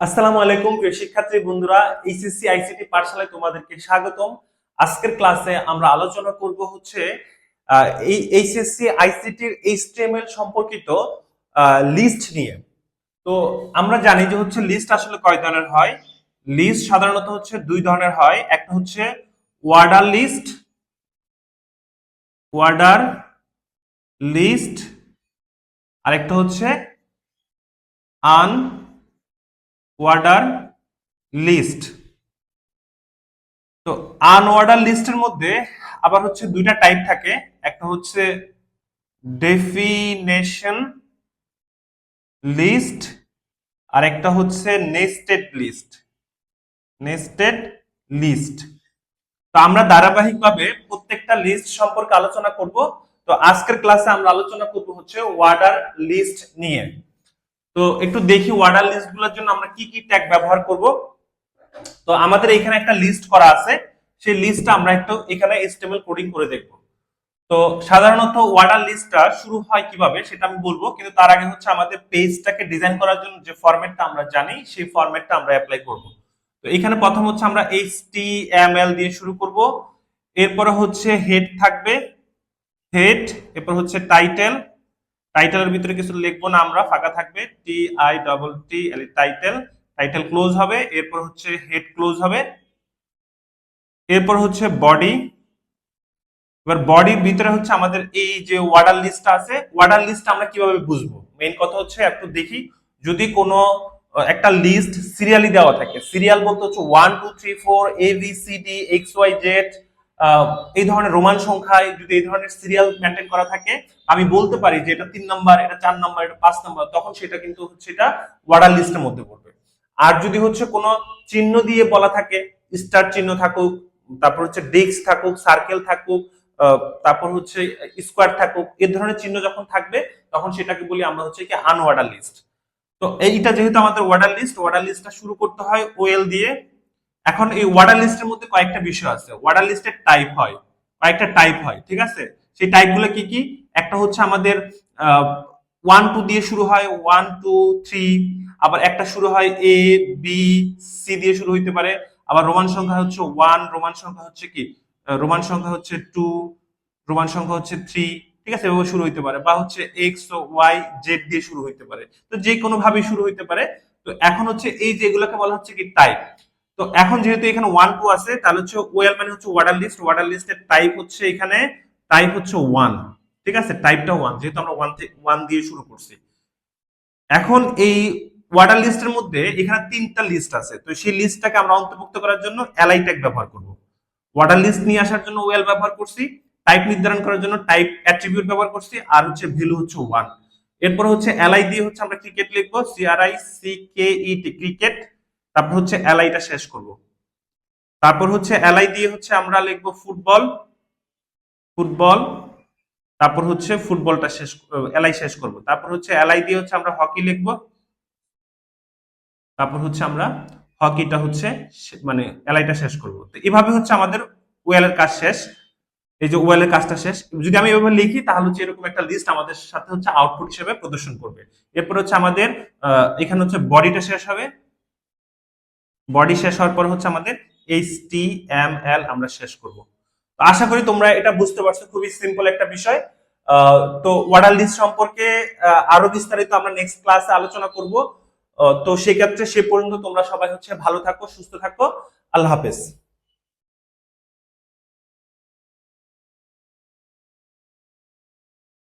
আসসালামু আলাইকুম, প্রিয় শিক্ষার্থী বন্ধুরা, এইচএসসি, আইসিটি পাঠশালায় তোমাদেরকে স্বাগতম। আজকের ক্লাসে আমরা আলোচনা করব হচ্ছে এই এইচএসসি, আইসিটির এইচটিএমএল সম্পর্কিত লিস্ট নিয়ে। তো আমরা জানি যে হচ্ছে লিস্ট আসলে কয় ধরনের হয়? লিস্ট সাধারণত হচ্ছে দুই ধরনের হয়। একটা হচ্ছে ওয়ার্ডার লিস্ট ওয়ার্ডার লিস্ট আরেকটা হচ্ছে আন ওয়ার্ডার লিস্ট তো আনওয়ার্ডার লিস্টের মধ্যে আবার হচ্ছে দুইটা টাইপ থাকে। একটা হচ্ছে ডেফিনেশন লিস্ট আর একটা হচ্ছে নেস্টেড লিস্ট নেস্টেড লিস্ট তো আমরা ধারাবাহিকভাবে প্রত্যেকটা লিস্ট সম্পর্কে আলোচনা করব। তো আজকের ক্লাসে আমরা আলোচনা করব হচ্ছে ওয়ার্ডার লিস্ট নিয়ে। তো একটু দেখি ওয়ার্ডার লিস্টগুলোর জন্য আমরা কি কি ট্যাগ ব্যবহার করব। তো আমাদের এখানে একটা লিস্ট করা আছে, সেই লিস্টটা আমরা একটু এখানে এস্টেবল কোডিং করে দেখব। তো সাধারণত ওয়ার্ডার লিস্টটা শুরু হয় কীভাবে সেটা আমি বলব, কিন্তু তার আগে হচ্ছে আমাদের পেজটাকে ডিজাইন করার জন্য যে ফরম্যাটটা আমরা জানি, সেই ফরম্যাটটা আমরা অ্যাপ্লাই করব। তো এখানে প্রথম হচ্ছে আমরা এইচটিএমএল দিয়ে শুরু করব, এরপরে হচ্ছে হেড থাকবে হেড এরপর হচ্ছে টাইটেল টাইটেলের ভিতরে কিছু লিখব না আমরা, ফাঁকা থাকবে। T I double T title title close হবে, এরপর হচ্ছে হেড ক্লোজ হবে। এরপর হচ্ছে বডি এবার বডির ভিতরে হচ্ছে আমাদের এই যে ওয়ার্ডার লিস্ট আছে ওয়ার্ডার লিস্ট আমরা কীভাবে বুঝব? মেইন কথা হচ্ছে একটু দেখি, যদি কোনো একটা লিস্ট সিরিয়ালি দেওয়া থাকে সিরিয়াল বলতে হচ্ছে one two three four A B C D X Y Z এই ধরনের রোমান সংখ্যায় যদি এই ধরনের সিরিয়াল মেনটেন করা থাকে, আমি বলতে পারি যে এটা তিন নাম্বার এটা চার নাম্বার এটা পাঁচ নাম্বার তখন সেটা কিন্তু হচ্ছে এটা ওয়ার্ডার লিস্টের মধ্যে পড়বে। আর যদি হচ্ছে কোনো চিহ্ন দিয়ে বলা থাকে স্টার চিহ্ন থাকুক, তারপর হচ্ছে ডিস্ক থাকুক সার্কেল থাকুক তারপর হচ্ছে স্কোয়ার থাকুক, এ ধরনের চিহ্ন যখন থাকবে, তখন সেটাকে বলি আমরা হচ্ছে কি আনওয়ার্ডার লিস্ট তো এইটা যেহেতু আমাদের ওয়ার্ডার লিস্ট ওয়ার্ডার লিস্টটা শুরু করতে হয় ওয়েল দিয়ে এখন এই ওয়ার্ডার লিস্টের মধ্যে কয়েকটা বিষয় আছে। ওয়ার্ডার লিস্টের টাইপ হয়, কয়েকটা টাইপ হয়, ঠিক আছে? সেই টাইপগুলো কি কি? একটা হচ্ছে আমাদের ওয়ান টু দিয়ে শুরু হয় ওয়ান টু থ্রি আবার একটা শুরু হয় এ বি সি দিয়ে শুরু হইতে পারে। আবার রোমান সংখ্যা হচ্ছে ওয়ান রোমান সংখ্যা হচ্ছে কি? রোমান সংখ্যা হচ্ছে টু রোমান সংখ্যা হচ্ছে থ্রি ঠিক আছে? এভাবে শুরু হইতে পারে। বা হচ্ছে এক্স ওয়াই জেড দিয়ে শুরু হইতে পারে। তো যে কোনো ভাবে শুরু হইতে পারে। তো এখন হচ্ছে এই যেগুলোকে বলা হচ্ছে কি টাইপ তো এখন যেহেতু এখানে ওয়ান টু আছে, তাহলে হচ্ছে ওয়েল মানে হচ্ছে ওয়ার্ডার লিস্ট ওয়ার্ডার লিস্টের টাইপ হচ্ছে এখানে টাইপ হচ্ছে ওয়ান ঠিক আছে? টাইপটা ওয়ান যেহেতু আমরা ওয়ান ওয়ান দিয়ে শুরু করছি। এখন এই ওয়ার্ডার লিস্টের মধ্যে এখানে তিনটা লিস্ট আছে। তো সেই লিস্টটাকে আমরা অন্তর্ভুক্ত করার জন্য এলআই ট্যাগ ব্যবহার করব। ওয়ার্ডার লিস্ট নিয়ে আসার জন্য ওয়েল ব্যবহার করছি টাইপ নির্ধারণ করার জন্য টাইপ অ্যাট্রিবিউট ব্যবহার করছি, আর হচ্ছে ভ্যালু হচ্ছে ওয়ান এরপর হচ্ছে এলআই দিয়ে হচ্ছে আমরা ক্রিকেট লিখব CRI C K E cricket তারপর হচ্ছে এলআইটা শেষ করব। তারপর হচ্ছে এলআই দিয়ে হচ্ছে আমরা লিখব ফুটবল ফুটবল, তারপর হচ্ছে ফুটবলটা শেষ এলআই শেষ করব। তারপর হচ্ছে এলআই দিয়ে হচ্ছে আমরা হকি লিখব। তারপর হচ্ছে আমরা হকিটা হচ্ছে মানে এলআইটা শেষ করব। তো এভাবে হচ্ছে আমাদের ওয়েলের কাজ শেষ। এই যে ওয়েলের কাজটা শেষ। যদি আমি এভাবে লিখি, তাহলে হচ্ছে এরকম একটা লিস্ট আমাদের সাথে হচ্ছে আউটপুট হিসেবে প্রদর্শন করবে। এরপর হচ্ছে আমাদের এখানে হচ্ছে বডিটা শেষ হবে। বডি শেষ হওয়ার পর হচ্ছে আমাদের এইচ টি এম এল আমরা শেষ করব। আশা করি তোমরা এটা বুঝতে পারছ, খুবই সিম্পল একটা বিষয়। তো ওয়াডাল লিস্ট সম্পর্কে আরও বিস্তারিত আমরা নেক্সট ক্লাসে আলোচনা করব। তো সেক্ষেত্রে সে পর্যন্ত তোমরা সবাই হচ্ছে ভালো থাকো, সুস্থ থাকো। আল্লাহ হাফেজ।